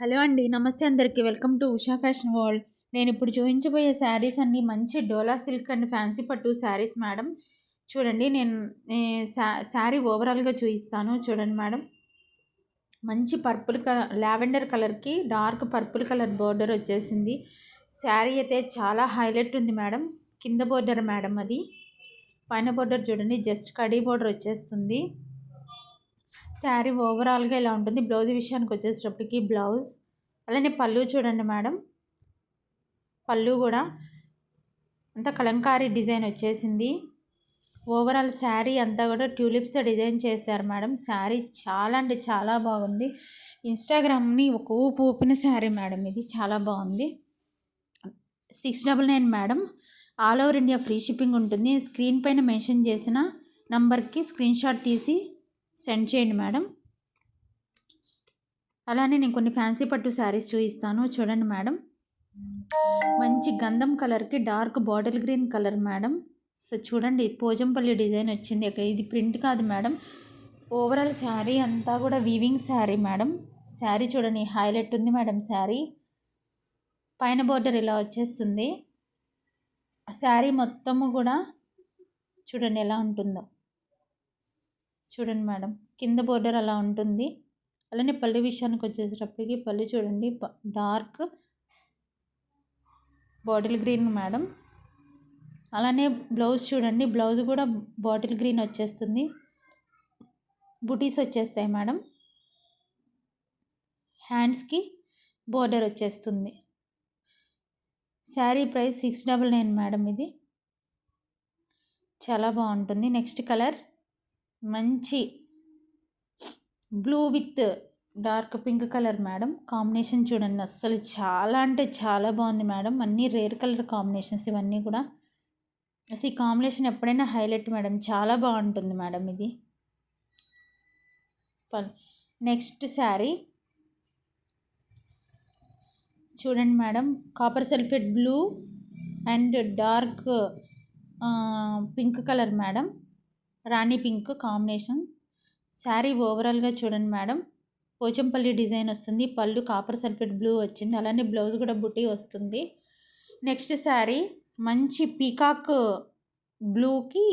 Hello అండి నమస్తే అందరికీ. Welcome to Usha fashion world. నేను ఇప్పుడు చూపించబోయే శారీస్ అన్నీ మంచి డోలా సిల్క్ అండ్ ఫ్యాన్సీ పట్టు శారీస్ మేడం. చూడండి నేను శారీ ఓవరాల్గా చూపిస్తాను. చూడండి మేడం. మంచి పర్పుల్ కలర్ లావెండర్ కలర్కి డార్క్ పర్పుల్ కలర్ బోర్డర్ వచ్చేసింది. శారీ అయితే చాలా హైలైట్ ఉంది మేడం. కింద బోర్డర్ మేడం అది. పైన బోర్డర్ చూడండి జస్ట్ కడీ బోర్డర్ వచ్చేస్తుంది. శారీ ఓవరాల్గా ఇలా ఉంటుంది. బ్లౌజ్ విషయానికి వచ్చేసేటప్పటికి బ్లౌజ్ అలానే పళ్ళు చూడండి మేడం. పళ్ళు కూడా అంతా కలంకారీ డిజైన్ వచ్చేసింది. ఓవరాల్ శారీ అంతా కూడా ట్యూలిప్స్తో డిజైన్ చేశారు మేడం. శారీ చాలా అంటే చాలా బాగుంది. ఇన్స్టాగ్రామ్ని ఒక ఊపు ఊపిన శారీ మేడం ఇది. చాలా బాగుంది. Six double nine madam. All over India free shipping ఉంటుంది. స్క్రీన్ పైన మెన్షన్ చేసిన నంబర్కి స్క్రీన్ షాట్ తీసి సెండ్ చేయండి మేడం. అలానే నేను కొన్ని ఫ్యాన్సీ పట్టు శారీస్ చూపిస్తాను. చూడండి మేడం. మంచి గంధం కలర్కి dark bottle green colour madam. So చూడండి పోజంపల్లి డిజైన్ వచ్చింది. ఇది ప్రింట్ కాదు మేడం. ఓవరాల్ శారీ అంతా కూడా వీవింగ్ శారీ మేడం. శారీ చూడండి హైలైట్ ఉంది మేడం శారీ. పైన బార్డర్ ఇలా వచ్చేస్తుంది. శారీ మొత్తము కూడా చూడండి ఎలా ఉంటుందో. చూడండి మేడం. కింద బోర్డర్ అలా ఉంటుంది. అలానే పళ్ళు విషయానికి వచ్చేటప్పటికి పళ్ళు చూడండి. Dark bottle green madam. అలానే బ్లౌజ్ చూడండి. బ్లౌజ్ కూడా బాటిల్ గ్రీన్ వచ్చేస్తుంది. బుటీస్ వచ్చేస్తాయి మేడం. హ్యాండ్స్కి బోర్డర్ వచ్చేస్తుంది. Sari price six double nine madam ఇది. చాలా బాగుంటుంది. నెక్స్ట్ కలర్ మంచి blue with dark pink colour madam. Combination చూడండి అస్సలు చాలా అంటే చాలా బాగుంది మేడం. అన్నీ రేర్ కలర్ కాంబినేషన్స్ ఇవన్నీ కూడా. అసలు ఈ కాంబినేషన్ ఎప్పుడైనా హైలైట్ మేడం. చాలా బాగుంటుంది మేడం ఇది. నెక్స్ట్ శారీ. చూడండి madam copper sulphate blue and dark pink colour madam. Rani pink combination. Sari ఓవరాల్గా చూడండి మేడం. పోచంపల్లి డిజైన్ వస్తుంది. పళ్ళు కాపర్ సల్ఫేట్ బ్లూ వచ్చింది. అలానే బ్లౌజ్ కూడా బుటీ వస్తుంది. నెక్స్ట్ శారీ మంచి పీకాక్ బ్లూకి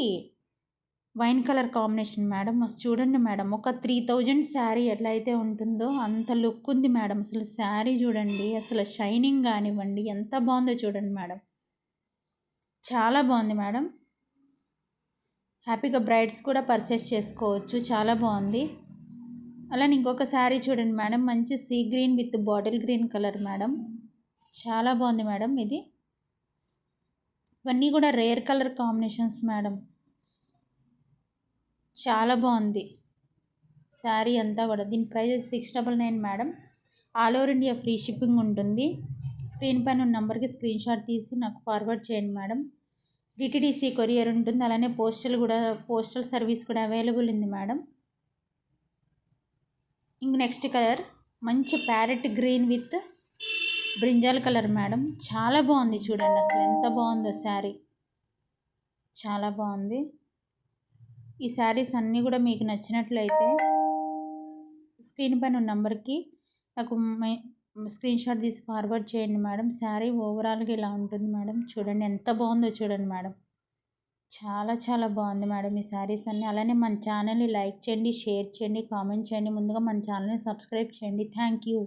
వైన్ కలర్ కాంబినేషన్ మేడం. అసలు చూడండి మేడం. ఒక త్రీ థౌజండ్ శారీ ఎట్లా అయితే ఉంటుందో అంత లుక్ ఉంది మేడం. అసలు శారీ చూడండి అసలు షైనింగ్ కానివ్వండి ఎంత బాగుందో చూడండి మేడం. చాలా బాగుంది మేడం. హ్యాపీగా బ్రైడ్స్ కూడా పర్చేస్ చేసుకోవచ్చు. చాలా బాగుంది. అలానే ఇంకొక శారీ చూడండి మేడం. మంచి sea green with bottle green colour madam. చాలా బాగుంది మేడం ఇది. ఇవన్నీ కూడా రేర్ కలర్ కాంబినేషన్స్ మేడం. చాలా బాగుంది. శారీ అంతా కూడా. దీని price six double nine madam. All over India free shipping ఉంటుంది. స్క్రీన్ పైన ఉన్న నెంబర్కి స్క్రీన్ షాట్ తీసి నాకు ఫార్వర్డ్ చేయండి మేడం. డిటిడిసి కొరియర్ ఉంటుంది. అలానే పోస్టల్ కూడా పోస్టల్ సర్వీస్ కూడా అవైలబుల్ ఉంది మేడం. ఇంక నెక్స్ట్ కలర్ మంచి parrot green with brinjal colour madam. చాలా బాగుంది చూడండి అసలు. ఎంత బాగుందో శారీ. చాలా బాగుంది. ఈ శారీస్ అన్నీ కూడా మీకు నచ్చినట్లయితే స్క్రీన్ పైన ఉన్న నెంబర్కి నాకు స్క్రీన్ షాట్ తీసి ఫార్వర్డ్ చేయండి మేడం. శారీ ఓవరాల్గా ఇలా ఉంటుంది మేడం. చూడండి ఎంత బాగుందో చూడండి మేడం. చాలా చాలా బాగుంది మేడం ఈ శారీస్ అన్నీ. అలానే మన ఛానల్ని లైక్ చేయండి షేర్ చేయండి కామెంట్ చేయండి. ముందుగా మన ఛానల్ని సబ్స్క్రైబ్ చేయండి. Thank you